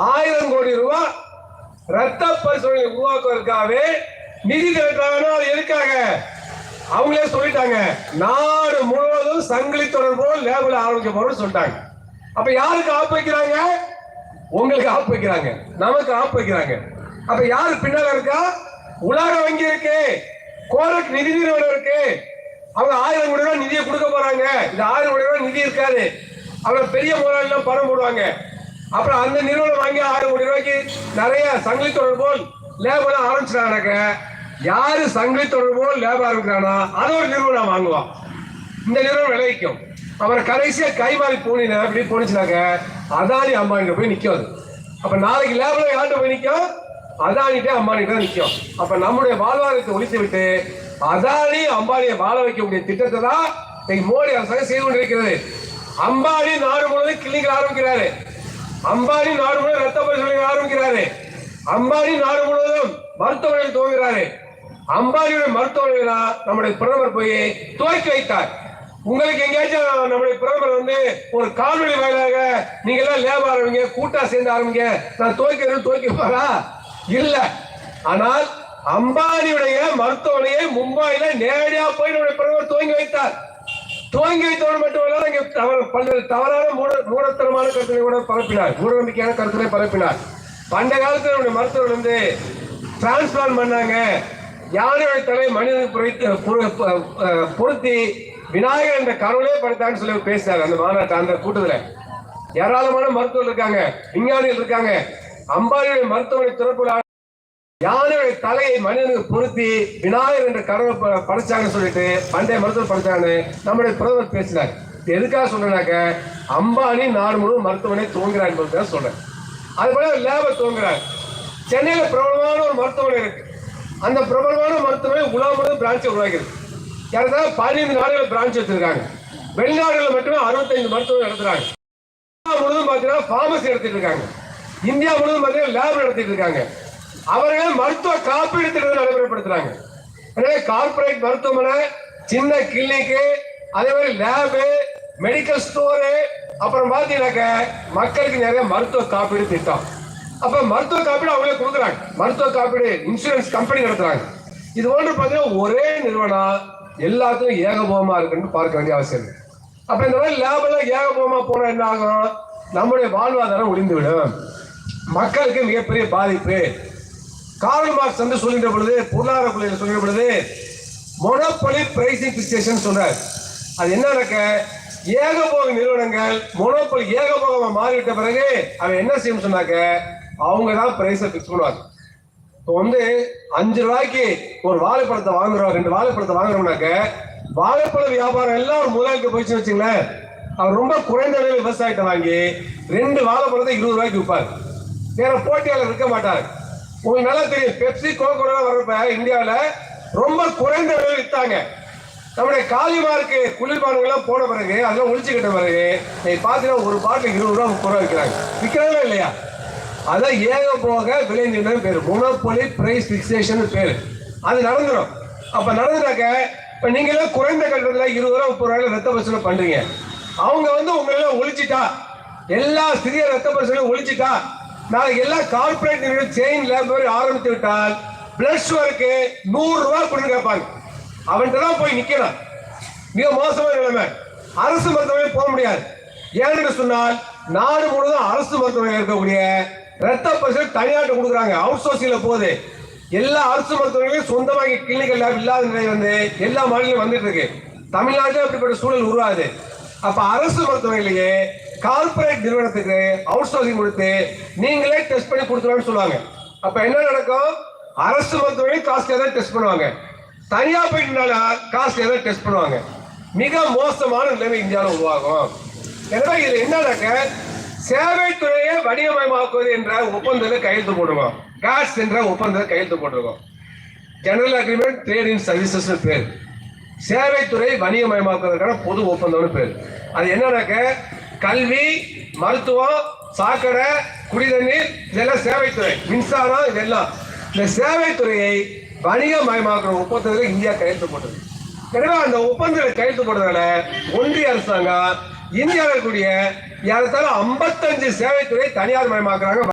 ஆயிரம் கோடி ரூபாய் ரத்த பரிசோதனை உருவாக்குவதற்காகவே நிதி திரட்டாங்கன்னா அது எதுக்காக? அவங்களே சொல்லிட்டாங்க. நாடு முழுவதும் சங்கிலி தொடர்போ லேபிள் ஆரம்பிக்க போறோம்னு சொல்லிட்டாங்க. அப்ப யாருக்கு ஆப்பு வைக்கிறாங்க? உங்களுக்கு ஆப்பு வைக்கிறாங்க. நமக்கு ஆப்பு வைக்கிறாங்க. அப்ப யாரு பின்னால இருக்கா? உலக வங்கி இருக்கு. கோரக் நிதி நிறுவனம் இருக்கு. அவங்க ஆயிரம் கோடி ரூபாய் நிதியை கொடுக்க போறாங்க. இந்த ஆயிரம் கோடி ரூபாய் நிதி இருக்காது. அவங்க பெரிய முதலாளிலாம் பணம் போடுவாங்க. அப்புறம் அந்த நிறுவனம் வாங்கி ஆறு கோடி ரூபாய்க்கு நிறைய சங்கிலி தொடர் போல் லேப் ஆரம்பிச்சிட்டாங்க யாரு சங்கிலி தொடர் போல் லேபர் ஆரம்பிக்கிறானா? அது ஒரு நிறுவனம் வாங்குவான் இந்த நிறுவனம் விளைவிக்கும். அப்புறம் கடைசியா கைமாறி போனின அப்படி போனிச்சுனாக்க அதானி அம்பானிட்ட போய் நிற்காது அது. அப்ப நாளைக்கு லேபர் யார்கிட்ட போய் நிற்கும் அதானிட்டே அம்பானிட்ட தான் நிற்கும் அப்ப நம்முடைய வாழ்வாதாரத்தை ஒழித்து விட்டு அதானி அம்பானியை வாழ வைக்கக்கூடிய திட்டத்தை தான் இன்னைக்கு மோடி அரசாங்கம் செய்து கொண்டிருக்கிறது. அம்பானி நாடு முழுவதும் கிளினிக்கல் ஆரம்பிக்கிறாரு. அம்பானி நாடு முழுவதும் ரத்த பரிசோதனை ஆரம்பிக்கிறாரு. அம்பானி நாடு முழுவதும் மருத்துவமனையில் துவங்குகிறாரு. அம்பானியுடைய மருத்துவமனை தான் நம்முடைய பிரதமர் போய் துவக்கி வைத்தார். உங்களுக்கு எங்கேயாச்சும் நம்முடைய பிரதமர் வந்து ஒரு கால்வழி வாயிலாக நீங்க எல்லாம் லேப ஆரம்பிங்க கூட்டா சேர்ந்து ஆரம்பிங்க நான் துவக்கிறது துவக்கி போறா இல்ல. ஆனால் அம்பானியுடைய மருத்துவமனையை மும்பாயில நேரடியா போய் நம்முடைய பிரதமர் துவங்கி வைத்தார். துவங்கி வைத்தோடு மட்டுமல்ல இங்கே தவறு பல்வேறு தவறான மூட மூடத்தனமான கருத்துக்களை கூட பரப்பினார். மூடநம்பிக்கையான கருத்துக்களை பரப்பினார். பண்ட காலத்தில் நம்முடைய மருத்துவர் வந்து டிரான்ஸ்பிளான் பண்ணாங்க. யானையோட தலை மனிதனுக்கு பொறித்து பொருத்தி விநாயகர் என்ற கருவிலே படுத்தான்னு சொல்லி பேசினார். அந்த மாநாட்டு அந்த கூட்டத்தில். ஏராளமான மருத்துவர்கள் இருக்காங்க விஞ்ஞானிகள் இருக்காங்க. அம்பானியுடைய மருத்துவமனை திறப்பு யானையுடைய தலையை மனிதனுக்கு பொருத்தி விநாயகர் என்ற கனவை ப- படைச்சாங்கன்னு சொல்லிட்டு பண்டைய மருத்துவர் படைச்சாங்கன்னு நம்முடைய பிரதமர் பேசினார். எதுக்காக சொல்றேனாக்க அம்பானி நாடு முழுவதும் மருத்துவமனை துவங்குறார் என்பதுக்காக சொல்றேன். அது போல லேபர் தூங்குறாங்க சென்னையில பிரபலமான ஒரு மருத்துவமனை இருக்கு. அந்த பிரபலமான மருத்துவமனை உலகம் முழுவதும் பிரான்ச்சை உருவாக்கிருக்கு யாராவது பதினைந்து நாடுகள் பிரான்ச் வச்சிருக்காங்க வெளிநாடுகளில் மட்டுமே அறுபத்தைந்து மருத்துவம் நடத்துறாங்க. இந்தியா முழுவதும் பார்த்தீங்கன்னா ஃபார்மசி நடத்திட்டு இருக்காங்க. இந்தியா முழுவதும் பார்த்தீங்கன்னா லேப் நடத்திட்டு இருக்காங்க. அவர்கள் மருத்துவ காப்பீடு திட்டத்தை நடைமுறைப்படுத்துறாங்க. எனவே கார்ப்பரேட் மருத்துவமனை சின்ன கிளினிக்கு அதே மாதிரி லேபு மெடிக்கல் ஸ்டோரு அப்புறம் பார்த்தீங்கன்னாக்க மக்களுக்கு நிறைய மருத்துவ காப்பீடு திட்டம். அப்ப மருத்துவ காப்பீடு அவங்களே கொடுக்குறாங்க. மருத்துவ காப்பீடு இன்சூரன்ஸ் கம்பெனி நடத்துறாங்க. இது ஒன்று பார்த்தீங்கன்னா ஒரே நிறுவனம் எல்லாத்துக்கும் ஏகபோகமா இருக்குன்னு பார்க்க வேண்டிய அவசியம் இல்லை. அப்ப இந்த மாதிரி லேபெல்லாம் ஏகபோகமாக ஏகபோகமா போனா என்ன ஆகும்? நம்முடைய வாழ்வாதாரம் ஒளிந்து விடும் மக்களுக்கு மிகப்பெரிய பாதிப்பு. கார்ல் மார்க்ஸ் வந்து சொல்கின்ற பொழுது பொருளாதார கொள்கையில் சொல்கின்ற பொழுது மொனோபொலி பிரைசிங் பிக்சேஷன் சொல்றார். அது என்ன நடக்க ஏகபோக நிறுவனங்கள் மொனோபொலி ஏகபோகமாக மாறிவிட்ட பிறகு அவன் என்ன செய்யும் சொன்னாக்க அவங்க தான் பிரைஸை ஃபிக்ஸ் பண்ணுவாங்க. இப்போ வந்து அஞ்சு ரூபாய்க்கு ஒரு வாழைப்பழத்தை வாங்குறோம் ரெண்டு வாழைப்பழத்தை வாங்குறோம்னாக்க வாழைப்பழ வியாபாரம் எல்லாம் ஒரு முதலாளிக்கு போயிடுச்சுன்னு வச்சுங்களேன் அவர் ரொம்ப குறைந்த விலையில் விவசாயத்தை வாங்கி ரெண்டு வாழைப்பழத்தை இருபது ரூபாய்க்கு விற்பார். வேற போட்டியாளர் இருக்க மாட்டார். உங்களுக்கு நல்லா தெரியும். பெப்சி கோகோலா வர்றப்ப இந்தியாவில் ரொம்ப குறைந்த விலை விற்றாங்க நம்முடைய காலிமார்க்கு குளிர்பானங்கள்லாம் போன பிறகு அதெல்லாம் ஒழிச்சுக்கிட்ட பிறகு நீ பார்த்தீங்கன்னா ஒரு பாட்டில் இருபது ரூபா முப்பது ரூபா விற்கிறாங்க விற்கிறாங்களா இல்லையா? அதான் ஏக போக விலை நிர்ணயம் பேர். மொனோபொலி பிரைஸ் பிக்சேஷன் பேர். அது நடந்துடும் அப்போ நடந்துட்டாக்க இப்போ நீங்களே குறைந்த கட்டத்தில் இருபது ரூபா முப்பது ரூபாய்க்கு ரத்த பரிசோதனை பண்ணுறீங்க அவங்க வந்து உங்களெல்லாம் ஒழிச்சிட்டா. எல்லா சிறிய ரத்த பரிசோதனையும் ஒழிச்சிட்டா. நாளைக்கு எல்லா கார்பரேட் நிறுவனம் செயின் லேப் மாதிரி ஆரம்பித்து விட்டால் பிளஸ் ஒர்க்கு நூறு ரூபாய் கொடுத்து கேட்பாங்க. அவன்கிட்ட தான் போய் நிக்கணும். மிக மோசமான நிலைமை. அரசு மருத்துவமனை போக முடியாது. ஏன்னு சொன்னால் நாடு முழுவதும் அரசு மருத்துவமனை இருக்கக்கூடிய ரத்த பரிசோதனை தனியாட்டு கொடுக்குறாங்க. அவுட் சோர்சிங்ல போகுது. எல்லா அரசு மருத்துவமனையும் சொந்தமாக கிளினிக்கல் லேப் இல்லாத நிலை வந்து எல்லா மாநிலங்களும் வந்துட்டு இருக்கு. தமிழ்நாட்டிலும் அப்படிப்பட்ட சூழல் உருவாகுது. அப்ப அரசு மருத்துவமனையிலேயே கார்ப்பரேட் நிறுவனத்துக்கு அவுட் சோர்சிங் கொடுத்து நீங்களே டெஸ்ட் பண்ணி கொடுத்துருவான்னு சொல்லுவாங்க. அப்ப என்ன நடக்கும்? அரசு மருத்துவமனை காஸ்ட்லியா தான் டெஸ்ட் பண்ணுவாங்க. தனியா போயிட்டுனால காஸ்ட்லியா தான் டெஸ்ட் பண்ணுவாங்க. மிக மோசமான நிலைமை இந்தியாவில் உருவாகும். எனவே இது சேவை துறையை வணிகமயமாக்குவது என்ற ஒப்பந்தத்தில் கையெழுத்து போடுவோம் காட்ஸ் என்ற ஒப்பந்தத்தில் கையெழுத்து போட்டிருக்கோம். General agreement trade in services பேர். சேவைத்துறை வணிகமயமாக்குவதற்கான பொது ஒப்பந்தம்னு பேர். அது என்னன்னாக்க கல்வி மருத்துவம் சாக்கடை குடிதண்ணீர் இதெல்லாம் சேவைத்துறை மின்சாரம் இதெல்லாம். இந்த சேவைத்துறையை வணிக மயமாக்குற ஒப்பந்தத்தில் இந்தியா கையெழுத்து போட்டது. எனவே அந்த ஒப்பந்தத்தில் கையெழுத்து போட்டதால ஒன்றிய அரசாங்கம் இந்தியாவில் இருக்கக்கூடிய ஏறத்தாழ ஐம்பத்தஞ்சு சேவைத்துறை தனியார் மயமாக்குறாங்க.